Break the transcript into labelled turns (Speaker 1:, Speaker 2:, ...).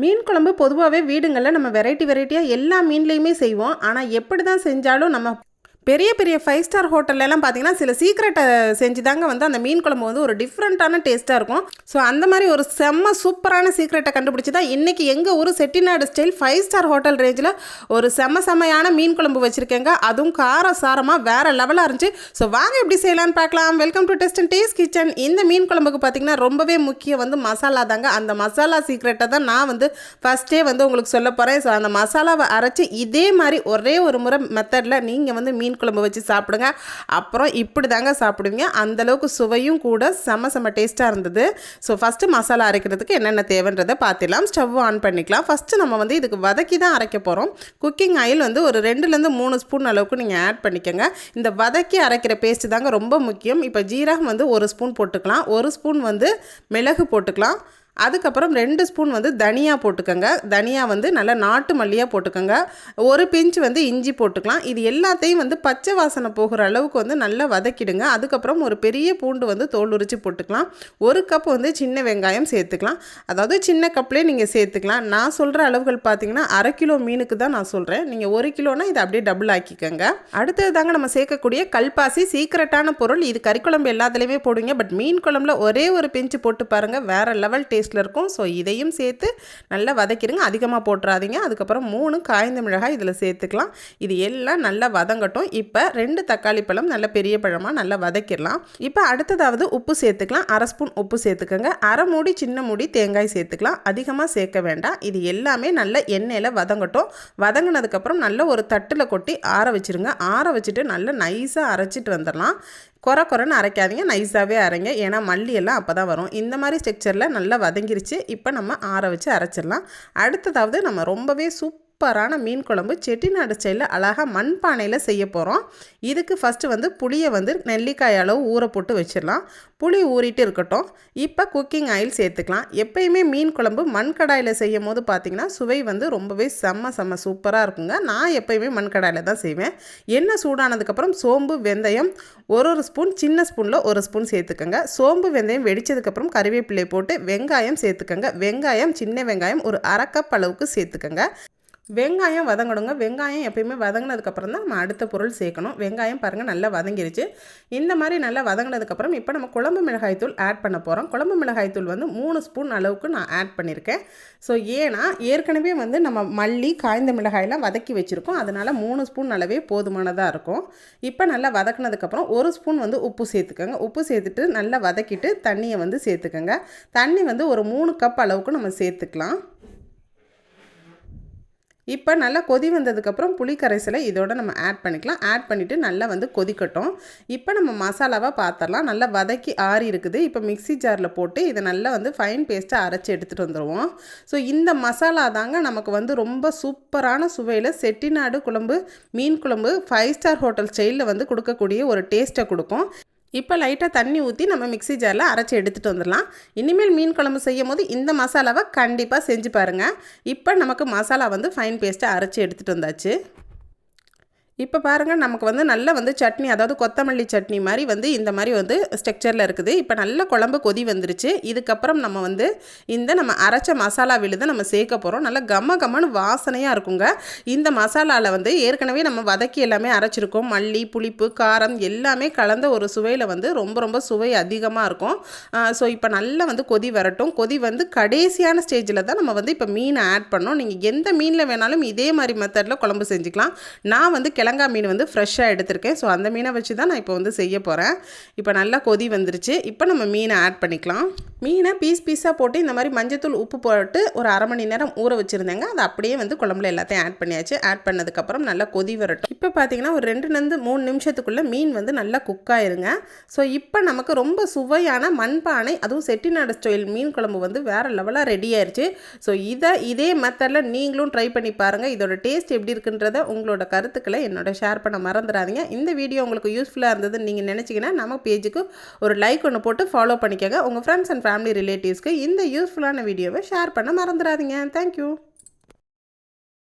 Speaker 1: மீன் குழம்பு பொதுவாகவே வீடுங்களில் நம்ம வெரைட்டி வெரைட்டியாக எல்லா மீன்லேயுமே செய்வோம். ஆனால் எப்படி தான் செஞ்சாலும் நம்ம பெரிய பெரிய ஃபைவ் ஸ்டார் ஹோட்டல்லலாம் பார்த்தீங்கன்னா சில சீக்ரெட்டை செஞ்சு தாங்க வந்து அந்த மீன் குழம்பு வந்து ஒரு டிஃப்ரெண்ட்டான டேஸ்ட்டாக இருக்கும். ஸோ அந்த மாதிரி ஒரு செம்ம சூப்பரான சீக்ரெட்டை கண்டுபிடிச்சி தான் இன்றைக்கி எங்கள் ஊர் Chettinad style five star hotel ரேஞ்சில் ஒரு செம்ம செம்மையான மீன் குழம்பு வச்சுருக்கேங்க. அதுவும் கார சாரமாக வேறு லெவலாக இருந்துச்சு. ஸோ வாங்க எப்படி செய்யலான்னு பார்க்கலாம். Welcome to test and taste kitchen இந்த மீன் குழம்புக்கு பார்த்தீங்கன்னா ரொம்பவே முக்கியம் வந்து மசாலா தாங்க. அந்த மசாலா சீக்ரெட்டை தான் நான் வந்து ஃபஸ்ட்டே வந்து உங்களுக்கு சொல்ல போகிறேன் ஸோ அந்த மசாலாவை அரைச்சி இதே மாதிரி ஒரே ஒரு முறை மெத்தடில் நீங்கள் வந்து மீன் குழம்பு வச்சு சாப்பிடுங்க. அப்புறம் இப்படி தாங்க சாப்பிடுவீங்க. அந்தளவுக்கு சுவையும் கூட செம செம டேஸ்ட்டாக இருந்தது. ஸோ ஃபஸ்ட்டு மசாலா அரைக்கிறதுக்கு என்னென்ன தேவைன்றதை பார்த்துக்கலாம் ஸ்டவ் ஆன் பண்ணிக்கலாம். ஃபஸ்ட்டு நம்ம வந்து இதுக்கு வதக்கி தான் அரைக்க போகிறோம் குக்கிங் ஆயில் வந்து ஒரு ரெண்டுலேருந்து மூணு ஸ்பூன் அளவுக்கு நீங்கள் ஆட் பண்ணிக்கோங்க. இந்த வதக்கி அரைக்கிற பேஸ்ட்டு தாங்க ரொம்ப முக்கியம். இப்போ ஜீரகம் வந்து ஒரு ஸ்பூன் போட்டுக்கலாம். ஒரு ஸ்பூன் வந்து மிளகு போட்டுக்கலாம். அதுக்கப்புறம் ரெண்டு ஸ்பூன் வந்து தனியா போட்டுக்கோங்க. தனியா வந்து நல்லா நாட்டு மல்லியாக போட்டுக்கோங்க. ஒரு பிஞ்ச் வந்து இஞ்சி போட்டுக்கலாம். இது எல்லாத்தையும் வந்து பச்சை வாசனை போகிற அளவுக்கு வந்து நல்லா வதக்கிடுங்க. அதுக்கப்புறம் ஒரு பெரிய பூண்டு வந்து தோல் உரிச்சு போட்டுக்கலாம். ஒரு கப் வந்து சின்ன வெங்காயம் சேர்த்துக்கலாம். அதாவது சின்ன கப்லேயே நீங்கள் சேர்த்துக்கலாம். நான் சொல்கிற அளவுகள் பார்த்தீங்கன்னா அரை கிலோ மீனுக்கு தான் நான் சொல்கிறேன் நீங்கள் ஒரு கிலோனா இதை அப்படியே டபுள் ஆக்கிக்கோங்க. அடுத்தது தாங்க நம்ம சேர்க்கக்கூடிய கல்பாசி சீக்கிரட்டான பொருள். இது கறிக்குழம்பு எல்லாத்துலேயுமே போடுவீங்க. பட் மீன் குழம்புல ஒரே ஒரு பிஞ்சு போட்டு பாருங்கள் வேறு லெவல் டேஸ்ட் டேஸ்ட்டில் இருக்கும். ஸோ இதையும் சேர்த்து நல்லா வதக்கிடுங்க. அதிகமாக போட்டுறாதீங்க. அதுக்கப்புறம் மூணு காய்ந்த மிளகாய் இதில் சேர்த்துக்கலாம். இது எல்லாம் நல்லா வதங்கட்டும். இப்போ ரெண்டு தக்காளி பழம் நல்ல பெரிய பழமாக நல்லா வதக்கிடலாம். இப்போ அடுத்ததாவது உப்பு சேர்த்துக்கலாம். அரை ஸ்பூன் உப்பு சேர்த்துக்கோங்க. அரை மூடி சின்ன மூடி தேங்காய் சேர்த்துக்கலாம். அதிகமாக சேர்க்க வேண்டாம். இது எல்லாமே நல்ல எண்ணெயில் வதங்கட்டும். வதங்கினதுக்கப்புறம் நல்ல ஒரு தட்டில் கொட்டி ஆற வச்சுருங்க. ஆற வச்சுட்டு நல்லா நைஸாக அரைச்சிட்டு வந்துடலாம். குறை குறைன்னு அரைக்காதீங்க நைஸாகவே அரைங்க. ஏன்னா மல்லி எல்லாம் அப்போ தான் வரும். இந்த மாதிரி ஸ்ட்ரக்சரில் நல்லா வதங்கிருச்சு. இப்போ நம்ம ஆற வச்சு அரைச்சிடலாம். அடுத்ததாவது நம்ம ரொம்பவே சூப் சூப்பரான மீன் குழம்பு. செட்டிநாடு ஸ்டைலில் அழகாக மண்பானையில் செய்ய போகிறோம் இதுக்கு ஃபஸ்ட்டு வந்து புளியை வந்து நெல்லிக்காய் அளவு ஊற போட்டு வச்சிடலாம். புளி ஊறிட்டு இருக்கட்டும். இப்போ குக்கிங் ஆயில் சேர்த்துக்கலாம். எப்பயுமே மீன் குழம்பு மண் கடாயில் செய்யும் போது பார்த்திங்கன்னா சுவை வந்து ரொம்பவே செம்ம செம்ம சூப்பராக இருக்குங்க. நான் எப்பயுமே மண் கடாயில் தான் செய்வேன். எண்ணெய் சூடானதுக்கப்புறம் சோம்பு வெந்தயம் ஒரு ஒரு ஸ்பூன் சின்ன ஸ்பூனில் ஒரு ஸ்பூன் சேர்த்துக்கோங்க. சோம்பு வெந்தயம் வெடித்ததுக்கப்புறம் கருவேப்பிலை போட்டு வெங்காயம் சேர்த்துக்கோங்க. வெங்காயம் சின்ன வெங்காயம் ஒரு அரை கப் அளவுக்கு சேர்த்துக்கோங்க. வெங்காயம் வதங்கணுங்க. வெங்காயம் எப்பயுமே வதங்கினதுக்கப்புறம் தான் நம்ம அடுத்த பொருள் சேர்க்கணும். வெங்காயம் பாருங்கள் நல்லா வதங்கிருச்சு. இந்த மாதிரி நல்லா வதங்கினதுக்கப்புறம் இப்போ நம்ம குழம்பு மிளகாய்த்தூள் ஆட் பண்ண போகிறோம் குழம்பு மிளகாய்த்தூள் வந்து மூணு ஸ்பூன் அளவுக்கு நான் ஆட் பண்ணியிருக்கேன் ஸோ ஏன்னா ஏற்கனவே வந்து நம்ம மல்லி காய்ந்த மிளகாயெல்லாம் வதக்கி வச்சுருக்கோம். அதனால் மூணு ஸ்பூன் அளவே போதுமானதாக இருக்கும். இப்போ நல்லா வதக்கினதுக்கப்புறம் ஒரு ஸ்பூன் வந்து உப்பு சேர்த்துக்கோங்க. உப்பு சேர்த்துட்டு நல்லா வதக்கிட்டு தண்ணியை வந்து சேர்த்துக்கோங்க. தண்ணி வந்து ஒரு மூணு கப் அளவுக்கு நம்ம சேர்த்துக்கலாம். இப்போ நல்லா கொதி வந்ததுக்கப்புறம் புளி கரைசலை இதோட நம்ம ஆட் பண்ணிக்கலாம். ஆட் பண்ணிவிட்டு நல்லா வந்து கொதிக்கட்டும். இப்போ நம்ம மசாலாவாக பார்த்துடலாம் நல்லா வதக்கி ஆறி இருக்குது. இப்போ மிக்ஸி ஜாரில் போட்டு இதை நல்லா வந்து ஃபைன் பேஸ்ட்டாக அரைச்சி எடுத்துகிட்டு வந்துடுவோம் ஸோ இந்த மசாலா தாங்க நமக்கு வந்து ரொம்ப சூப்பரான சுவையில் செட்டிநாடு குழம்பு மீன் குழம்பு ஃபைவ் ஸ்டார் ஹோட்டல் ஸ்டைலில் வந்து கொடுக்கக்கூடிய ஒரு டேஸ்ட்டை கொடுக்கும். இப்போ லைட்டாக தண்ணி ஊற்றி நம்ம மிக்ஸி ஜாரில் அரைச்சி எடுத்துகிட்டு வந்துடலாம். இனிமேல் மீன் குழம்பு செய்யும் போது இந்த மசாலாவை கண்டிப்பாக செஞ்சு பாருங்கள் இப்போ நமக்கு மசாலா வந்து ஃபைன் பேஸ்ட்டாக அரைச்சி எடுத்துகிட்டு வந்தாச்சு. இப்போ பாருங்கள் நமக்கு வந்து நல்ல வந்து சட்னி அதாவது கொத்தமல்லி சட்னி மாதிரி வந்து இந்த மாதிரி வந்து ஸ்ட்ரக்சரில் இருக்குது. இப்போ நல்ல குழம்பு கொதி வந்துருச்சு. இதுக்கப்புறம் நம்ம வந்து இந்த நம்ம அரைச்ச மசாலா விழுதை நம்ம சேர்க்க போகிறோம் நல்லா கம்ம கம்மன்னு வாசனையாக இருக்குங்க. இந்த மசாலாவில் வந்து ஏற்கனவே நம்ம வதக்கி எல்லாமே அரைச்சிருக்கோம். மல்லி புளிப்பு காரம் எல்லாமே கலந்த ஒரு சுவையில் வந்து ரொம்ப ரொம்ப சுவை அதிகமாக இருக்கும். ஸோ இப்போ நல்லா வந்து கொதி வரட்டும். கொதி வந்து கடைசியான ஸ்டேஜில் தான் நம்ம வந்து இப்போ மீனை ஆட் பண்ணோம். நீங்கள் எந்த மீனில் வேணாலும் இதே மாதிரி மெத்தடில் குழம்பு செஞ்சுக்கலாம். நான் வந்து கிழங்கா மீன் வந்து ஃப்ரெஷ்ஷாக எடுத்திருக்கேன். ஸோ அந்த மீனை வச்சு தான் நான் இப்போ வந்து செய்ய போகிறேன் இப்போ நல்லா கொதி வந்துருச்சு. இப்போ நம்ம மீனை ஆட் பண்ணிக்கலாம். மீனை பீஸ் பீஸாக போட்டு இந்த மாதிரி மஞ்சத்தூள் உப்பு போட்டு ஒரு அரை மணி நேரம் ஊற வச்சுருந்தேங்க. அது அப்படியே வந்து குழம்புல எல்லாத்தையும் ஆட் பண்ணியாச்சு. ஆட் பண்ணதுக்கப்புறம் நல்லா கொதி வரட்டும். இப்போ பார்த்தீங்கன்னா ஒரு ரெண்டுலேருந்து மூணு நிமிஷத்துக்குள்ளே மீன் வந்து நல்லா குக் ஆயிருங்க. ஸோ இப்போ நமக்கு ரொம்ப சுவையான மண்பானை அதுவும் செட்டிநாடு ஸ்டைல் மீன் குழம்பு வந்து வேறு லெவலாக ரெடி ஆயிடுச்சு ஸோ இதை இதே மெத்தடில் நீங்களும் ட்ரை பண்ணி பாருங்கள் இதோட டேஸ்ட் எப்படி இருக்குன்றத உங்களோட கருத்துக்களை என்னோட ஷேர் பண்ண மறந்துடாதீங்க. இந்த வீடியோ உங்களுக்கு யூஸ்ஃபுல்லாக இருந்ததுன்னு நீங்கள் நினச்சிங்கன்னா நம்ம பேஜுக்கு ஒரு லைக் ஒன்று போட்டு ஃபாலோ பண்ணிக்கோங்க. உங்கள் ஃப்ரெண்ட்ஸ் அண்ட் ஃபேமிலி ரிலேட்டிவ்ஸ்க்கு இந்த யூஸ்ஃபுல்லான வீடியோவை ஷேர் பண்ண மறந்துடாதீங்க தேங்க்யூ